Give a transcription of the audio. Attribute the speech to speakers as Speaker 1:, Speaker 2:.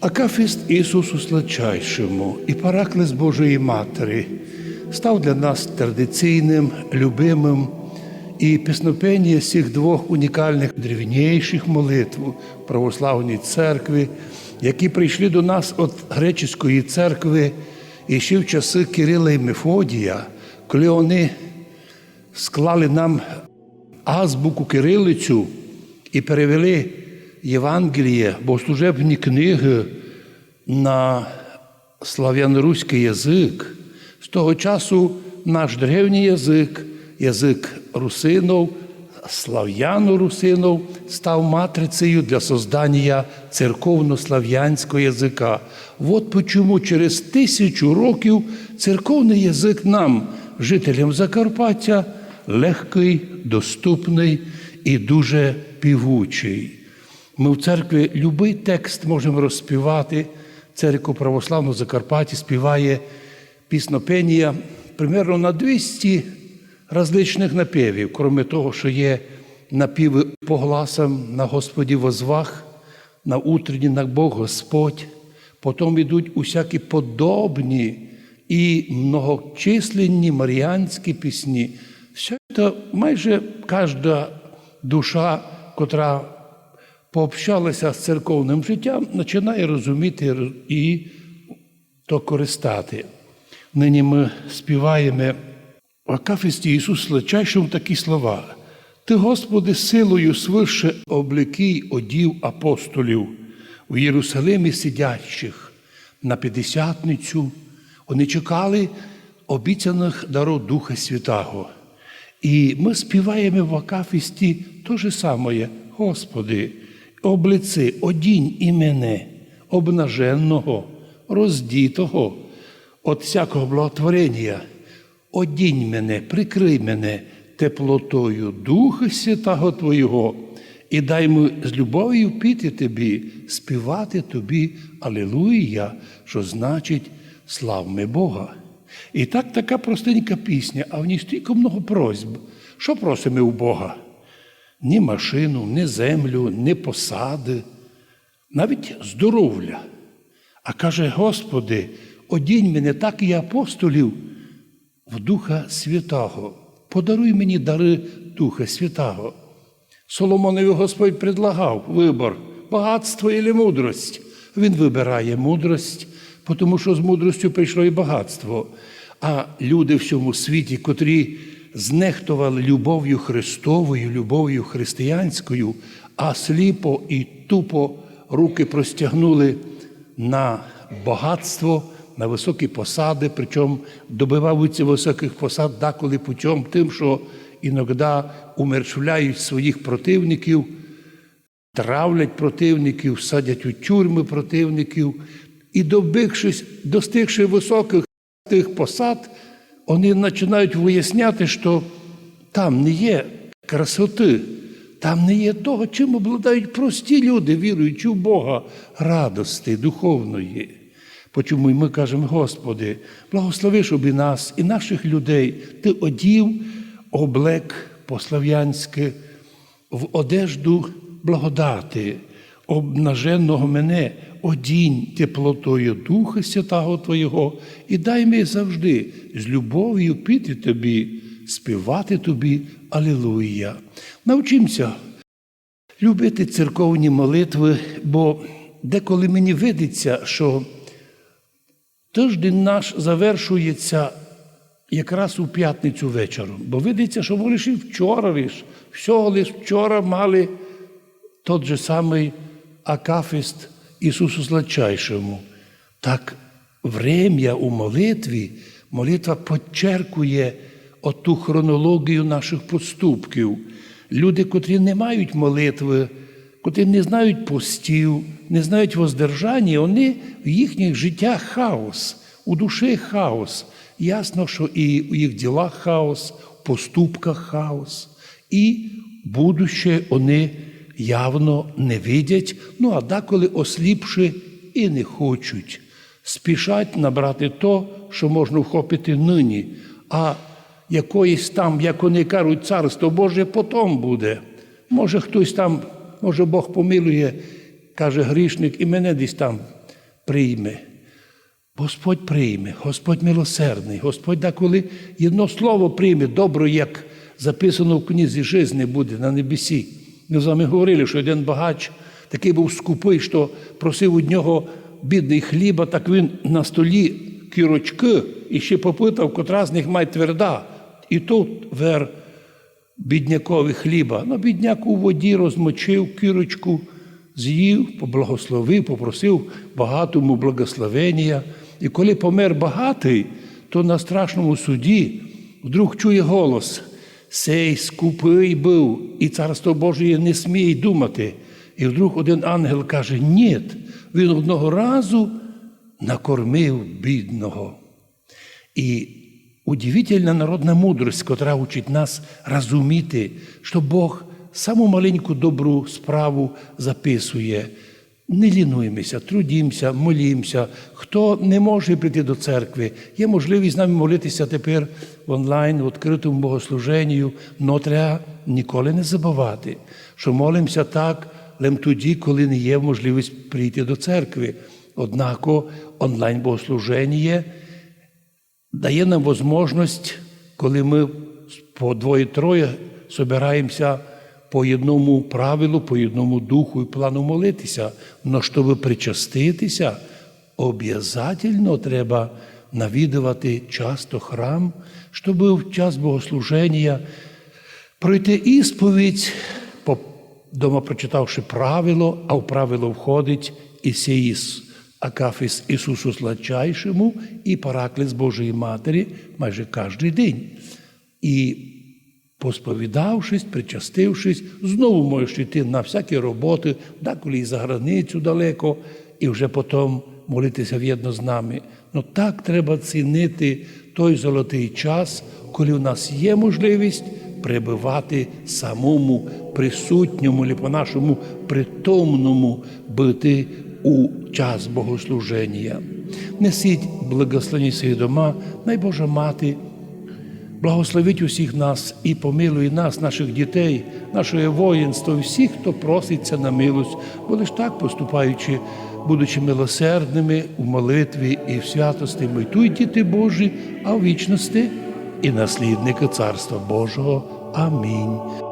Speaker 1: Акафіст Ісусу Сладчайшому і Параклес Божої Матері став для нас традиційним, любимим і піснопення всіх двох унікальних древніших молитв православній церкві, які прийшли до нас від греческої церкви і ще в часи Кирила і Мефодія, коли вони склали нам азбуку кирилицю і перевели Євангеліє, богослужебні книги на слав'яно-руський язик. З того часу наш древній язик, язик русинов, слав'яно-русинов, став матрицею для создання церковно-слав'янського язика. От почому через тисячу років церковний язик нам, жителям Закарпаття, легкий, доступний і дуже півучий. Ми в церкві любий текст можемо розспівати. Церква православного Закарпаття співає піснопенія примерно на 200 различних напівів, крім того, що є напіви по гласам на Господі возвах, на утренні на Бог Господь. Потім йдуть усякі подобні і многочисленні маріанські пісні. Все це майже кожна душа, котра пообщалася з церковним життям, починає розуміти і то користати. Нині ми співаємо в Акафісті Ісус Сличайшому такі слова. Ти, Господи, силою свише обликий одів апостолів у Єрусалимі сидячих на П'ятдесятницю. Вони чекали обіцяних даров Духа Святого. І ми співаємо в Акафісті те же саме, Господи, облици, одінь і мене, обнаженного, роздітого, от всякого благотворення, одінь мене, прикрий мене теплотою Духа Святого Твого, і дай ми з любов'ю піти Тобі, співати Тобі Алілуя, що значить славми Бога. І так така простенька пісня, а в ній стільки много просьб. Що просимо у Бога? Ні машину, ні землю, ні посади, навіть здоров'я. А каже, Господи, одінь мене так і апостолів в Духа Святого. Подаруй мені дари Духа Святого. Соломонові Господь предлагав вибор, багатство і мудрость. Він вибирає мудрость, тому що з мудростю прийшло і багатство. А люди в цьому світі, котрі знехтували любов'ю Христовою, любов'ю християнською, а сліпо і тупо руки простягнули на багатство, на високі посади, причому добиваються високих посад деколи путем тим, що іноді умершвляють своїх противників, травлять противників, садять у тюрми противників. І, добившись, достигши високих тих посад, вони починають виясняти, що там не є красоти, там не є того, чим обладають прості люди, віруючи в Бога, радости духовної. Почому ми кажемо, Господи, благослови, щоб і нас, і наших людей Ти одів облек по-слав'янськи в одежду благодати, обнаженого мене, одінь теплотою Духа Святого Твого, і дай мені завжди з любов'ю піти Тобі, співати Тобі Алілуя. Навчимося любити церковні молитви, бо деколи мені видиться, що тиждень наш завершується якраз у п'ятницю вечором, бо видиться, що ж і вчора всього лиш вчора мали тот же самий Акафіст Ісусу Сладчайшому. Так врем'я у молитві, молитва підчеркує оту хронологію наших поступків. Люди, котрі не мають молитви, котрі не знають постів, не знають воздержання, вони в їхніх життях хаос, у душі хаос. Ясно, що і у їх ділах хаос, в поступках хаос, і будуще вони явно не видять, ну а деколи осліпши і не хочуть. Спішать набрати то, що можна вхопити нині, а якоїсь там, як вони кажуть, царство Боже потім буде. Може, хтось там, може Бог помилує, каже грішник, і мене десь там прийме. Господь прийме, Господь милосердний, Господь деколи єдно слово прийме, добре, як записано в книзі жизни буде на небесі. Ми з вами говорили, що один багач такий був скупий, що просив у нього бідний хліба, так він на столі кірочки і ще попитав, котра з них має тверда. І тут вер біднякові хліба. Ну, бідняк у воді розмочив кірочку, з'їв, поблагословив, попросив багатому благословення. І коли помер багатий, то на страшному суді вдруг чує голос: Сей скупий був, і царство Божє не сміє думати. І вдруг один ангел каже: Ні, він одного разу накормив бідного. І удивительна народна мудрость, котра учить нас розуміти, що Бог саму маленьку добру справу записує. Не лінуємося, трудімося, молімося. Хто не може прийти до церкви, є можливість з нами молитися тепер онлайн, в відкритому богослуженню, але треба ніколи не забувати, що молимося так лише тоді, коли не є можливість прийти до церкви. Однако онлайн богослуження дає нам можливість, коли ми по двоє-троє збираємося по одному правилу, по одному духу і плану молитися. Но щоб причаститися, обов'язково треба навідувати часто храм, щоб в час богослуження пройти ісповідь, по- дома прочитавши правило, а в правило входить Ісеїс, Акафіс Ісусу Сладчайшому і Паракліс Божої Матері майже кожен день. І посповідавшись, причастившись, знову можеш йти на всякі роботи, деколи і за границю далеко, і вже потім молитися в'єдно з нами. Ну так треба цінити той золотий час, коли в нас є можливість прибивати самому присутньому, або по-нашому притомному бути у час богослуження. Несіть благословені свої дома, найбожа мати. Благословить усіх нас і помилуй нас, наших дітей, нашої воїнства, всіх, хто проситься на милость, бо лиш так поступаючи, будучи милосердними у молитві і в святості, ми тут діти Божі, а в вічності і наслідники Царства Божого. Амінь.